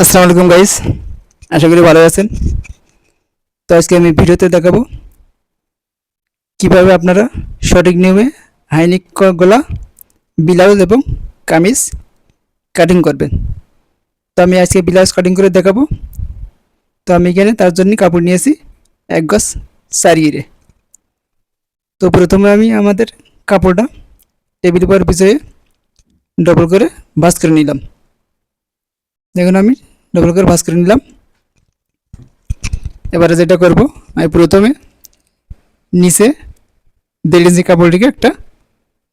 আসসালামু আলাইকুম গাইস আশা করি ভালো আছেন। তো আজকে আমি ভিডিওতে দেখাবো কীভাবে আপনারা সঠিক নিয়মে হাইনিক গলা, ব্লাউজ এবং কামিজ কাটিং করবেন। তো আমি আজকে ব্লাউজ কাটিং করে দেখাবো। তো আমি এখানে তার জন্য কাপড় নিয়েছি এক গজ সারিয়ে। তো প্রথমে আমি আমাদের কাপড়টা টেবিল উপর বিছয়ে ডবল করে ভাঁজ করে নিলাম। দেখুন আমি ডবল করে ভাঁজ করে নিলাম। এবারে যেটা করব, আমি প্রথমে নিচে দেড় ইঞ্চি কাপড়টিকে একটা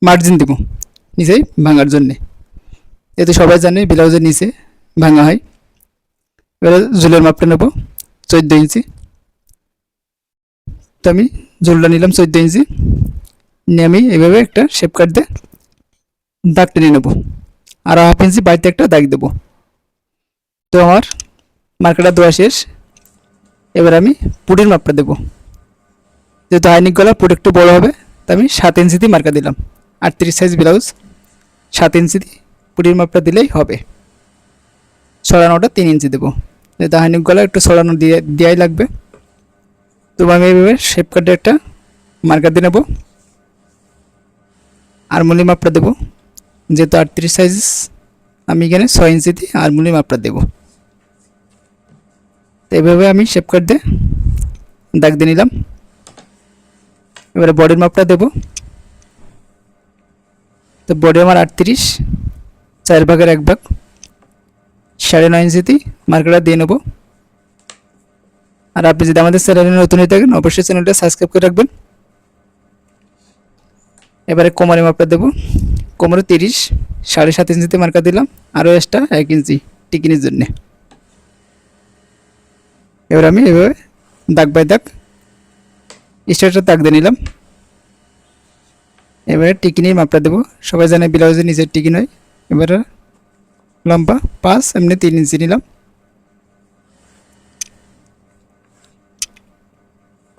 মার্জিন দেব নিচেই ভাঙার জন্যে। এতে সবাই জানে ব্লাউজের নিচে ভাঙা হয়। এবারে ঝুলের মাপটা নেব, চোদ্দ ইঞ্চি তো আমি ঝুলটা নিলাম চোদ্দ ইঞ্চি নিয়ে আমি এভাবে একটা শেপ কাট দিয়ে দাগ টেনে নেব। আর হাফ ইঞ্চি বাড়িতে একটা দাগ দেবো। তো আমার মার্কাটা দেওয়া শেষ। এবার আমি পুটির মাপটা দেবো। যেহেতু হাইনিক গলা পুট একটু বড়ো হবে, তো আমি সাত ইঞ্চিতে মার্কা দিলাম। আটত্রিশ সাইজ ব্লাউজ, সাত ইঞ্চিতে পুটির মাপটা দিলেই হবে। ছড়ানোটা তিন ইঞ্চি দেবো। যেহেতু হাইনিক গলা একটু ছড়ানো দিয়ে দেওয়াই লাগবে। তো আমি এইভাবে শেপ কাটে একটা মার্কা দিয়ে নেব। আর মুলি মাপটা দেবো। যেহেতু আটত্রিশ সাইজ, আমি এখানে ছয় ইঞ্চিতে আর মুলি মাপটা দেবো। তো এইভাবে আমি শেপ কাট দিয়ে দাগ দিয়ে নিলাম। এবারে বডির মাপটা দেবো। তো বডি আমার আটত্রিশ, চার ভাগের এক ভাগ, সাড়ে নয় ইঞ্চিতে মার্কেটটা দিয়ে নেব। আর আপনি যদি আমাদের চ্যানেলে নতুন হয়ে থাকেন, অবশ্যই চ্যানেলটা সাবস্ক্রাইব করে রাখবেন। এবারে কোমরের মাপটা দেবো। কোমরে তিরিশ, সাড়ে সাত ইঞ্চিতে মার্কা দিলাম, আরও এক্সট্রা এক ইঞ্চি টিকিনির জন্যে। এবার আমি এভাবে দাগ বাই দাগ স্ট্রেটটা দাগ দিয়ে নিলাম। এবারে টিকিনির মাপটা দেবো। সবাই জানে ব্লাউজের নিচের টিকিন হয়। এবারে লম্বা পাঁচ, এমনি তিন ইঞ্চি নিলাম।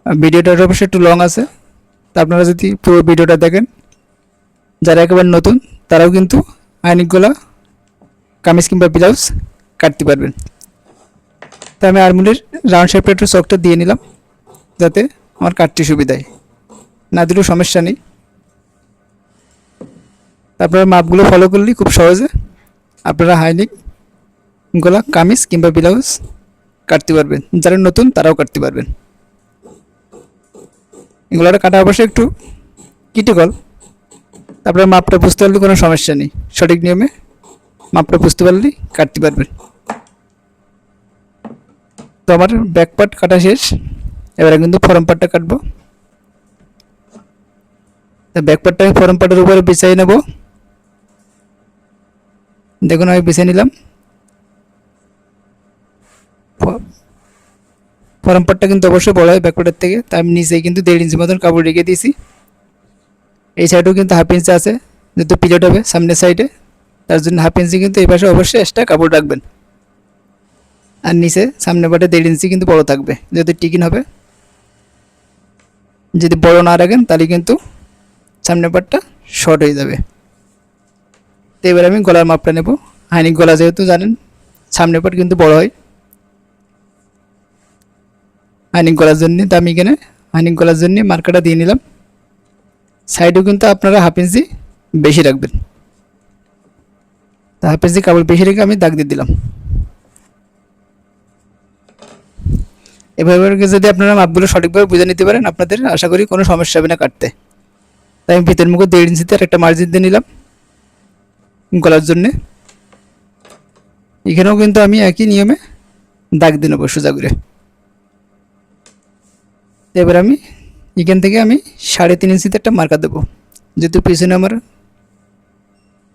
আর ভিডিওটা অবশ্যই একটু লং আছে। তা আপনারা যদি পুরো ভিডিওটা দেখেন, যারা একেবারে নতুন, তারাও কিন্তু আইনিকগুলা কামিজ কিংবা ব্লাউজ কাটতে পারবেন। তা আমি আরমুলের রাউন্ড শেপটা একটু চকটা দিয়ে নিলাম, যাতে আমার কাটতে সুবিধায়। না দিলেও সমস্যা নেই। তারপরে মাপগুলো ফলো করলেই খুব সহজে। আপনারা হাইনিক, গলা, কামিজ কিংবা ব্লাউজ কাটতে পারবেন। যারা নতুন, তারাও কাটতে পারবেন। এগুলোটা কাটা অবশ্যই একটু কিটিকল তারপরে মাপটা বুঝতে পারলে কোনো সমস্যা নেই। সঠিক নিয়মে মাপটা বুঝতে পারলেই কাটতে পারবেন। তো আমার ব্যাক পার্ট কাটা শেষ। এবারে কিন্তু ফরম পার্টটা কাটবো। তো ব্যাক পার্টটা আমি ফরম পার্টের উপরে বিছাই নেব। দেখুন আমি বিছিয়ে নিলাম। ফরম পার্টটা কিন্তু অবশ্যই বড় হয় ব্যাক পার্টের থেকে। তাই আমি নিচেই কিন্তু দেড় ইঞ্চি মতন কাপড় রেখে দিয়েছি। এই সাইডেও কিন্তু হাফ ইঞ্চি আছে। যেহেতু পিরিয়ড হবে সামনের সাইডে তার জন্য হাফ ইঞ্চি কিন্তু এই পাশে অবশ্যই এক্সট্রা কাপড় রাখবেন। আর নিচে, সামনে পাটে দেড় ইঞ্চি কিন্তু বড় থাকবে। যেহেতু টিকিন হবে, যদি বড় না রাখেন, তাহলে কিন্তু সামনে পাটটা শর্ট হয়ে যাবে। তো এবার আমি গলার মাপটা নেব। হাইনিক গলা যেহেতু জানেন, সামনে পাট কিন্তু বড় হয়। হাইনিক গলার জন্য তো আমি এখানে হাইনিক গলার জন্য মার্কাটা দিয়ে নিলাম। সাইডেও কিন্তু আপনারা হাফ ইঞ্চি বেশি রাখবেন। তা হাফ ইঞ্চি কাপড় বেশি রেখে আমি দাগ দিয়ে দিলাম। এভাবে যদি আপনারা মাপগুলো সঠিকভাবে বুঝে নিতে পারেন, আপনাদের আশা করি কোনো সমস্যা হবে না কাটতে। তাই আমি ভিতর মুখে দেড় ইঞ্চিতে একটা মার্জিন দিয়ে নিলাম গলার জন্যে। এখানেও কিন্তু আমি একই নিয়মে দাগ দিয়ে নেব সোজা করে। এবার আমি এখান থেকে আমি সাড়ে তিন ইঞ্চিতে একটা মার্কা দেবো। যেহেতু পিছনে আমার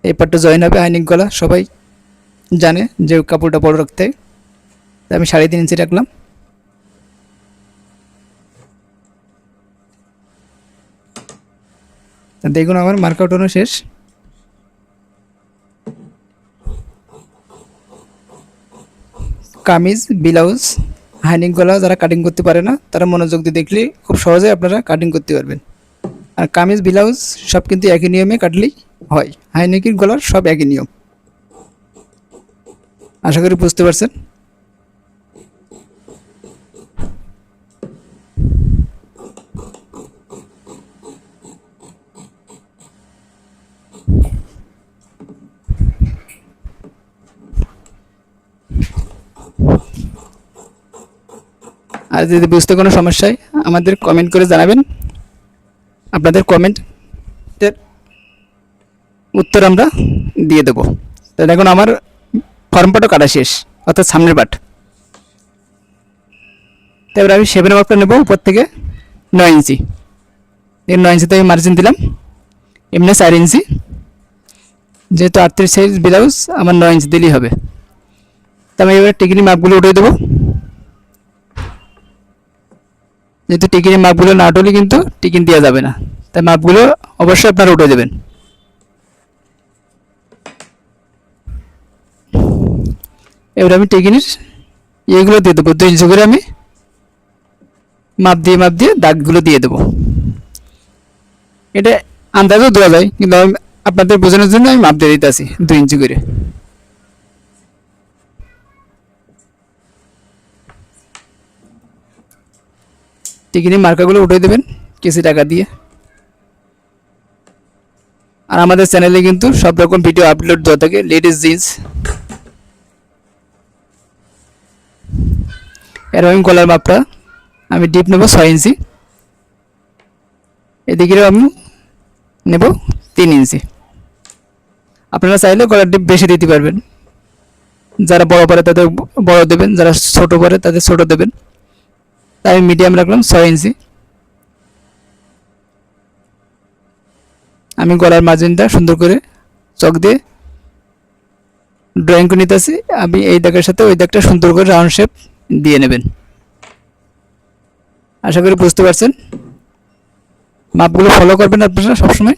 এই পাটটা জয়েন হবে, আইনিক গলা, সবাই জানে যে কাপড়টা বড় রাখতে। তাই আমি সাড়ে তিন ইঞ্চি রাখলাম। দেখুন আমার মার্কা ওঠানো শেষ। কামিজ, ব্লাউজ হাইনিং গলা যারা কাটিং করতে পারে না, তারা মনোযোগ দিয়ে দেখলে খুব সহজে আপনারা কাটিং করতে পারবেন। আর কামিজ, ব্লাউজ সব কিন্তু একই নিয়মে কাটলেই হয়। হাইনিকের গলার সব একই নিয়ম। আশা করি বুঝতে পারছেন। আর যদি বুঝতে কোনো সমস্যা হয় আমাদের কমেন্ট করে জানাবেন। আপনাদের কমেন্টের উত্তর আমরা দিয়ে দেবো। তো দেখুন, আমার ফর্ম পাটও কাটা শেষ, অর্থাৎ সামনের পাট তারপরে আমি সেভেন মাপটা নেব উপর থেকে নয় ইঞ্চি। এর নয় ইঞ্চিতে আমি মার্জিন দিলাম, এমনি চার ইঞ্চি। যেহেতু আটত্রিশ সাইজ ব্লাউজ আমার নয় ইঞ্চি দিলেই হবে। তো আমি এবার টিকিনি মাপগুলো উঠিয়ে দেবো। যেহেতু টিকিনি মাপগুলো না উঠলে কিন্তু টিকিন দেওয়া যাবে না। তাই মাপগুলো অবশ্যই আপনারা উঠে দেবেন। এবার আমি টিকিনির ইয়েগুলো দিয়ে দেবো। দুই ইঞ্চি করে আমি মাপ দিয়ে মাপ দিয়ে দাগগুলো দিয়ে দেবো। এটা আন্দাজও দেওয়া যায়, কিন্তু আমি আপনাদের বোঝানোর জন্য আমি মাপ দিয়ে দিতে আসি দুই ইঞ্চি করে। টিকিনি মার্কাগুলো উঠে দেবেন কিছু টাকা দিয়ে। আর আমাদের চ্যানেলে কিন্তু সব রকম ভিডিও আপলোড দেওয়া থাকে লেডিস জিন্স। এর আমি গলার মাপটা আমি ডিপ নেব ছয় ইঞ্চি। এদিকেও আমি নেব তিন ইঞ্চি। আপনারা চাইলে গলার ডিপ বেশি দিতে পারবেন। যারা বড় পারে তাদের বড় দেবেন, যারা ছোট পারে তাদের ছোট দেবেন। তাই আমি মিডিয়াম রাখলাম ছয় ইঞ্চি। আমি গলার মার্জিনটা সুন্দর করে চক দিয়ে ড্রয়িং করে নিতেছি। আমি এই দাগের সাথে ওই দাগটা সুন্দর করে রাউন্ড শেপ দিয়ে নেবেন। আশা করি বুঝতে পারছেন। মাপগুলো ফলো করবেন আপনারা সবসময়।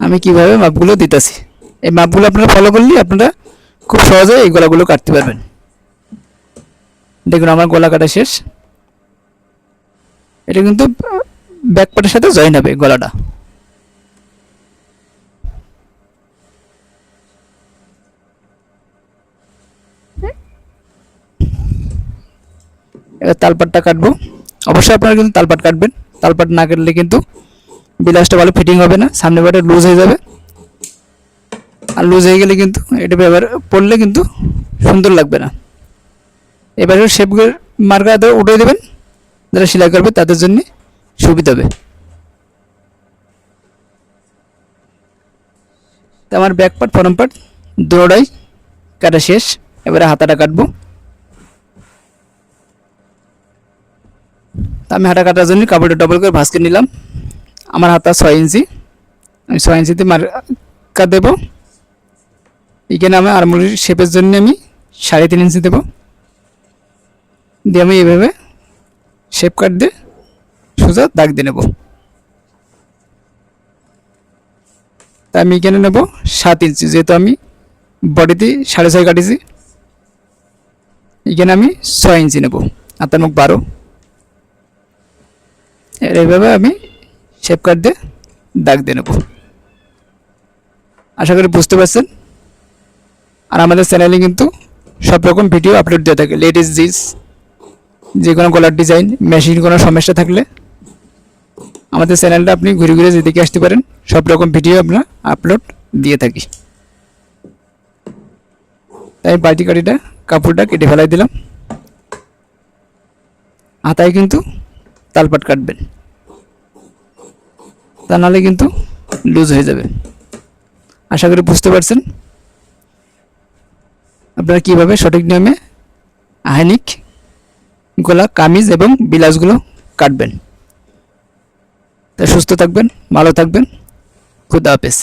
আমি কীভাবে মাপগুলো দিতেছি? এই মাপগুলো আপনারা ফলো করলে আপনারা খুব সহজে এই গলাগুলো কাটতে পারবেন। দেখুন, আমার গলা কাটা শেষ। এটা কিন্তু ব্যাক পার্টের সাথে জয়েন হবে গলাটা। এবার তালপাটটা কাটবো। অবশ্যই আপনারা কিন্তু তালপাট কাটবেন। তালপাট না কাটলে কিন্তু বিলাসটা ভালো ফিটিং হবে না। সামনে পাটে লুজ হয়ে যাবে। আর লুজ হয়ে গেলে কিন্তু এটা ব্যবহার পড়লে কিন্তু সুন্দর লাগবে না। এবারে শেপগুলোর মার্কার মার্কা উঠে দেবেন? যারা সেলাই করবে তাদের জন্য সুবিধা হবে। তো আমার ব্যাক পার্ট ফরম পার্ট দুটোটাই কাটা শেষ। এবারে হাতাটা কাটবো। তা আমি হাতা কাটার জন্য কাপড়টা ডবল করে ভাঁজকে নিলাম। আমার হাতা ছয় ইঞ্চি। আমি ছয় ইঞ্চিতে মার্কা দেবো। এখানে আমি আরমুলির শেপের জন্য আমি সাড়ে তিন ইঞ্চি দেবো। দিয়ে আমি এইভাবে শেপ কাট দিয়ে সোজা দাগ দিয়ে নেব। তা আমি এখানে নেব সাত ইঞ্চি যেহেতু আমি বডিতে সাড়ে ছয় কাটিছি এখানে আমি ছয় ইঞ্চি নেব আর তার মুখ বারো। এইভাবে আমি শেপ কাট দিয়ে দাগ দিয়ে নেব। আশা করি বুঝতে পারছেন। আর আমাদের চ্যানেলে কিন্তু সব রকম ভিডিও আপলোড দেওয়া থাকে লেডিস জিন্স যে কোনো গলার ডিজাইন মেশিন কোনো সমস্যা থাকলে আমাদের চ্যানেলটা আপনি ঘুরে ঘুরে যেদিকে আসতে পারেন, সব রকম ভিডিও আমরা আপলোড দিয়ে থাকি। তাই বাটি কাটিটা কাপড়টা কেটে ফেলাই দিলাম। হাতায় কিন্তু তালপাট কাটবেন। তা নাহলে কিন্তু লুজ হয়ে যাবে। আশা করি বুঝতে পারছেন। আপনারা কীভাবে সঠিক নিয়মে আহেনিক গলা কামিজ এবং বিলাসগুলো কাটবেন। তা সুস্থ থাকবেন ভালো থাকবেন। খুদা হাফেজ।